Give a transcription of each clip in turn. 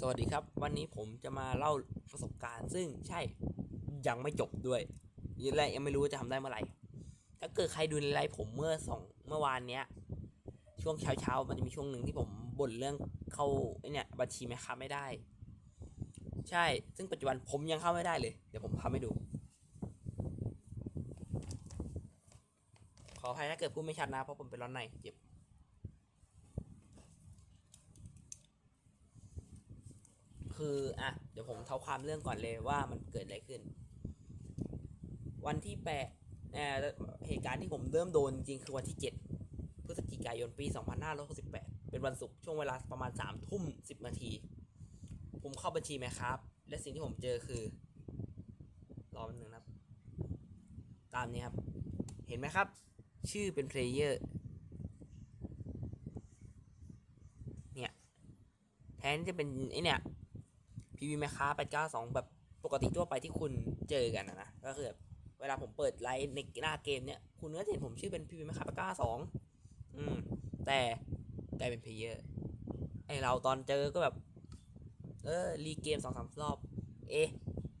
สวัสดีครับ วันนี้ผมจะมาเล่าประสบการณ์ ซึ่งใช่ยังไม่จบด้วยและยังไม่รู้จะทำได้เมื่อไหร่ ถ้าเกิดใครดูในไลฟ์ผมเมื่อสองเมื่อวานเนี้ย ช่วงเช้าเช้ามันจะมีช่วงหนึ่งที่ผมบ่นเรื่องเข้าไอเนี่ยบัญชีแม่ค้าไม่ได้ ใช่ ซึ่งปัจจุบันผมยังเข้าไม่ได้เลย เดี๋ยวผมทำให้ดู ขออภัยถ้าเกิดพูดไม่ชัดนะเพราะผมเป็นร้อนในเจ็บ คืออะเดี๋ยวผมเท้าความเรื่องก่อนเลยว่ามันเกิดอะไรขึ้น วันที่แปดเอ่อเหตุการณ์ที่ผมเริ่มโดนจริงคือวันที่7พฤศจิกายนปี2568เป็นวันศุกร์ช่วงเวลาประมาณ3ทุ่ม10นาที ผมเข้าบัญชีไหมครับ และสิ่งที่ผมเจอคือรอแป๊บนึงนะครับ ตามนี้ครับ เห็นไหมครับ ชื่อเป็นเพลเยอร์เนี่ยแทนจะเป็นไอเนี่ย พีวีแมคค้าแปดเก้าสองแบบปกติทั่วไปที่คุณเจอกันนะนะก็คือแบบเวลาผมเปิดไลฟ์ในหน้าเกมเนี่ยคุณก็จะเห็นผมชื่อเป็นพีวีแมคค้าแปดเก้าสองอืมแต่กลายเป็นเพลเยอร์ไอเราตอนเจอก็แบบ เออรีเกมสองสามรอบ เอ๊ะ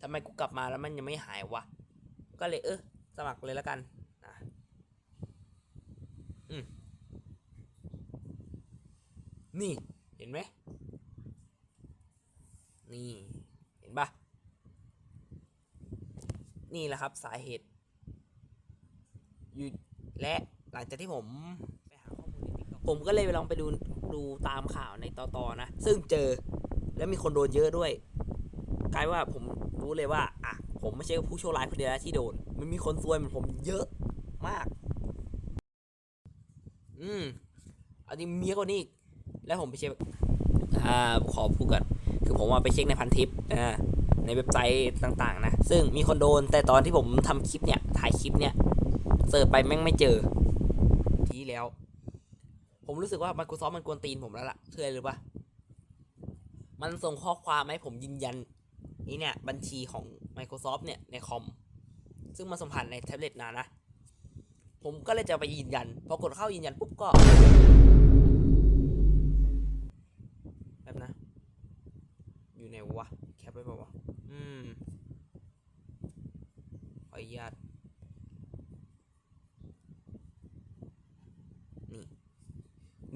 ทำไมกูกลับมาแล้วมันยังไม่หายวะ ก็เลยเออสมัครเลยแล้วกันนะอืมนี่ เห็นไหม นี่เห็นปะนี่แหละครับสาเหตุอยู่และหลังจากที่ผมไปหาข้อมูลใน TikTok ผมก็เลยไปลองไปดูดูตามข่าวในตอตอนะ ซึ่งเจอแล้วมีคนโดนเยอะด้วย กลายว่าผมรู้เลยว่าอะผมไม่ใช่ผู้โชคร้ายคนเดียวที่โดน มันมีคนซวยเหมือนผมเยอะมาก อืมอันนี้เมียกว่านี้อีกแล้วผมไปเช็คอ่าขอพูดก่อน คือผมว่าไปเช็คในพันทิปอ่าในเว็บไซต์ต่างๆนะ ซึ่งมีคนโดนแต่ตอนที่ผมทำคลิปเนี่ยถ่ายคลิปเนี่ยเสิร์ชไปแม่งไม่เจอทีแล้ว ผมรู้สึกว่า Microsoft มันกวนตีนผมแล้วล่ะคืออะไรรู้ปะมันส่งข้อความให้ผมยืนยันนี่เนี่ยบัญชีของ Microsoft เนี่ยในคอม ซึ่งมันสัมผัสในแท็บเล็ตนะนะ ผมก็เลยจะไปยืนยัน พอกดเข้ายืนยันปุ๊บก็ นวะ แคปไว้เปล่าวะ อืมขออนุญาตนี่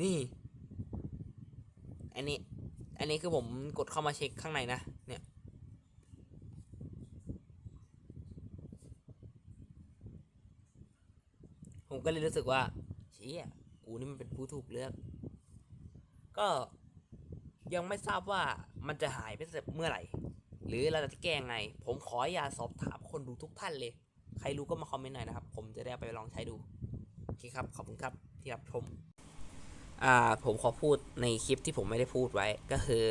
นี่ อันนี้ อันนี้คือผมกดเข้ามาเช็คข้างในนะ เนี่ย ผมก็เลยรู้สึกว่าเชี่ยกูนี่มันเป็นผู้ถูกเลือก ก็ ยังไม่ทราบว่ามันจะหายไปเมื่อไหร่ หรือเราจะแก้ยังไง ผมขออย่าสอบถามคนดูทุกท่านเลย ใครรู้ก็มาคอมเมนต์หน่อยนะครับ ผมจะได้ไปลองใช้ดู โอเคครับ ขอบคุณครับที่รับชม อ่า ผมขอพูดในคลิปที่ผมไม่ได้พูดไว้ ก็คือ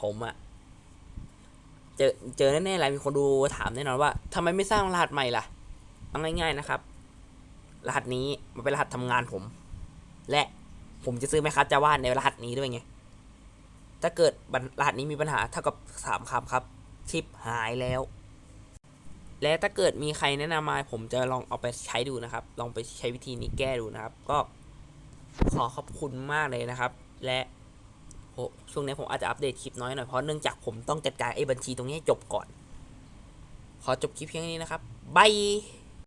ผมอะเจอเจอแน่ๆเลยมีคนดูถามแน่นอนว่าทำไมไม่สร้างรหัสใหม่ล่ะเอาง่ายๆนะครับ รหัสนี้มันเป็นรหัสทำงานผม และผมจะซื้อไหมครับจะวาในรหัสนี้ด้วยไง ถ้าเกิดรหัสนี้มีปัญหาเท่ากับสามคำครับ ชิปหายแล้ว และถ้าเกิดมีใครแนะนำมาผมจะลองเอาไปใช้ดูนะครับ ลองไปใช้วิธีนี้แก้ดูนะครับ ก็ขอขอบคุณมากเลยนะครับ และช่วงนี้ผมอาจจะอัปเดตคลิปน้อยหน่อยเพราะเนื่องจากผมต้องจัดการไอ้บัญชีตรงนี้จบก่อน ขอจบคลิปเพียงนี้นะครับบาย